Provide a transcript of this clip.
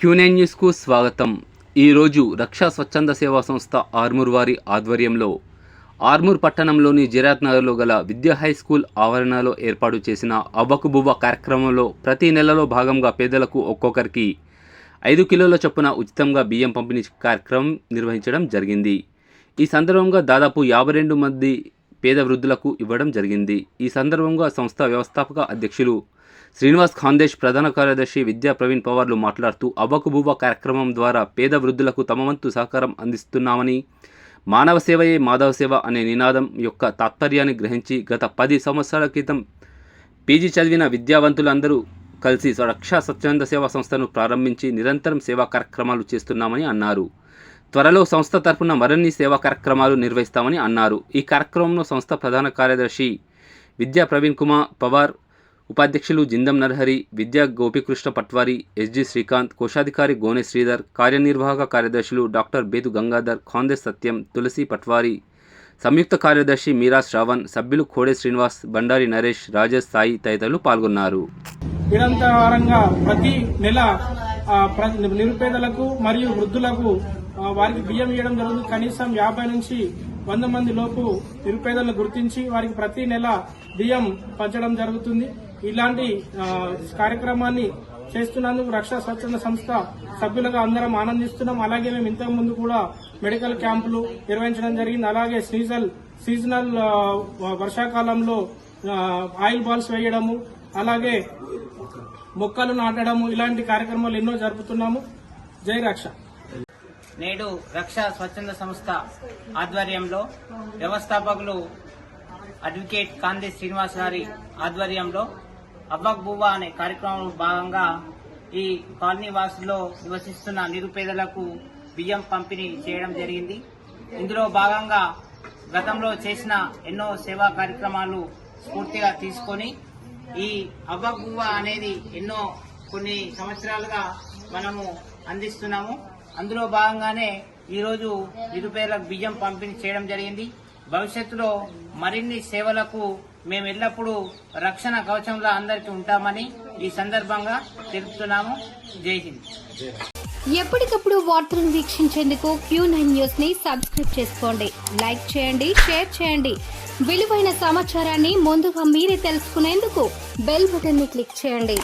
Quinine న్యూస్కు స్వాగతం. ఈరోజు రక్షా స్వచ్ఛంద సేవా సంస్థ ఆర్మూర్ వారి ఆధ్వర్యంలో ఆర్మూర్ పట్టణంలోని జిరాత్ నగర్లో గల విద్యా హై స్కూల్ ఆవరణలో ఏర్పాటు చేసిన అవ్వకుబువ్వ కార్యక్రమంలో ప్రతి నెలలో భాగంగా పేదలకు ఒక్కొక్కరికి ఐదు కిలోల చొప్పున ఉచితంగా బియ్యం పంపిణీ కార్యక్రమం నిర్వహించడం జరిగింది. ఈ సందర్భంగా దాదాపు యాభై రెండు మంది పేద వృద్ధులకు ఇవ్వడం జరిగింది. ఈ సందర్భంగా సంస్థ వ్యవస్థాపక అధ్యక్షులు శ్రీనివాస్ ఖాందేశ్ ప్రధాన కార్యదర్శి విద్యా ప్రవీణ్ పవార్లు మాట్లాడుతూ అవ్వకుబువ్వ కార్యక్రమం ద్వారా పేద వృద్ధులకు తమ వంతు సహకారం అందిస్తున్నామని మానవ సేవయే మాధవ సేవ అనే నినాదం యొక్క తాత్పర్యాన్ని గ్రహించి గత పది సంవత్సరాల క్రితం పీజీ చదివిన విద్యావంతులందరూ కలిసి రక్షా స్వచ్ఛంద సేవా సంస్థను ప్రారంభించి నిరంతరం సేవా కార్యక్రమాలు చేస్తున్నామని అన్నారు. త్వరలో సంస్థ తరపున మరిన్ని సేవా కార్యక్రమాలు నిర్వహిస్తామని అన్నారు. ఈ కార్యక్రమంలో సంస్థ ప్రధాన కార్యదర్శి విద్యా ప్రవీణ్ కుమార్ పవార్ ఉపాధ్యక్షులు జిందం నరహరి విద్యా గోపికృష్ణ పట్వారి ఎస్జి శ్రీకాంత్ కోశాధికారి గోనె శ్రీధర్ కార్యనిర్వాహక కార్యదర్శులు డాక్టర్ బేదు గంగాధర్ ఖాందే సత్యం తులసి పట్వారి సంయుక్త కార్యదర్శి మీరా శ్రావణ్ సభ్యులు ఖోడే శ్రీనివాస్ బండారి నరేష్ రాజేష్ సాయి తదితరులు పాల్గొన్నారు. నిరంతరంగా ప్రతి నెల నిరుపేదలకు మరియు వృద్ధులకు వారికి బియ్యం ఇవ్వడం జరుగుతుంది. కనీసం యాభై నుంచి వంద మంది లోపు నిరుపేదలను గుర్తించి వారికి ప్రతి నెల బియ్యం పంచడం జరుగుతుంది. ఇలాంటి కార్యక్రమాన్ని చేస్తున్నందుకు రక్షా స్వచ్ఛంద సంస్థ సభ్యులుగా అందరం ఆనందిస్తున్నాం. అలాగే మేము ఇంతకు ముందు కూడా మెడికల్ క్యాంపులు నిర్వహించడం జరిగింది. అలాగే సీజనల్ సీజనల్ వర్షాకాలంలో ఆయిల్ బాల్స్ వేయడము అలాగే మొక్కలు నాటడము ఇలాంటి కార్యక్రమాలు ఎన్నో జరుపుతున్నాము. జై రక్ష. నేడు రక్ష స్వచ్ఛంద సంస్థ ఆధ్వర్యంలో వ్యవస్థాపకులు అడ్వకేట్ కాంతి శ్రీనివాస్ గారి ఆధ్వర్యంలో అవ్వక్ బువ్వా అనే కార్యక్రమంలో భాగంగా ఈ కాలనీ వాసుల్లో నివసిస్తున్న నిరుపేదలకు బియ్యం పంపిణీ చేయడం జరిగింది. ఇందులో భాగంగా గతంలో చేసిన ఎన్నో సేవా కార్యక్రమాలు స్ఫూర్తిగా తీసుకొని ఈ అవ్వక్ అనేది ఎన్నో కొన్ని సంవత్సరాలుగా మనము అందిస్తున్నాము. అందులో భాగంగానే ఈరోజు నిరుపేదలకు బియ్యం పంపిణీ చేయడం జరిగింది. భవిష్యత్తులో మరిన్ని సేవలకు మేము ఎల్లప్పుడూ రక్షణ కవచంలో అందరికీ ఉంటామని ఈ సందర్భంగా తెలుపుతున్నాము. జై హింద్. ఎప్పటికప్పుడు వార్తలను వీక్షించేందుకు క్యూ నైన్ న్యూస్ని సబ్స్క్రైబ్ చేసుకోండి. లైక్ చేయండి షేర్ చేయండి. విలువైన సమాచారాన్ని ముందుగా మీరే తెలుసుకునేందుకు బెల్ బటన్ని క్లిక్ చేయండి.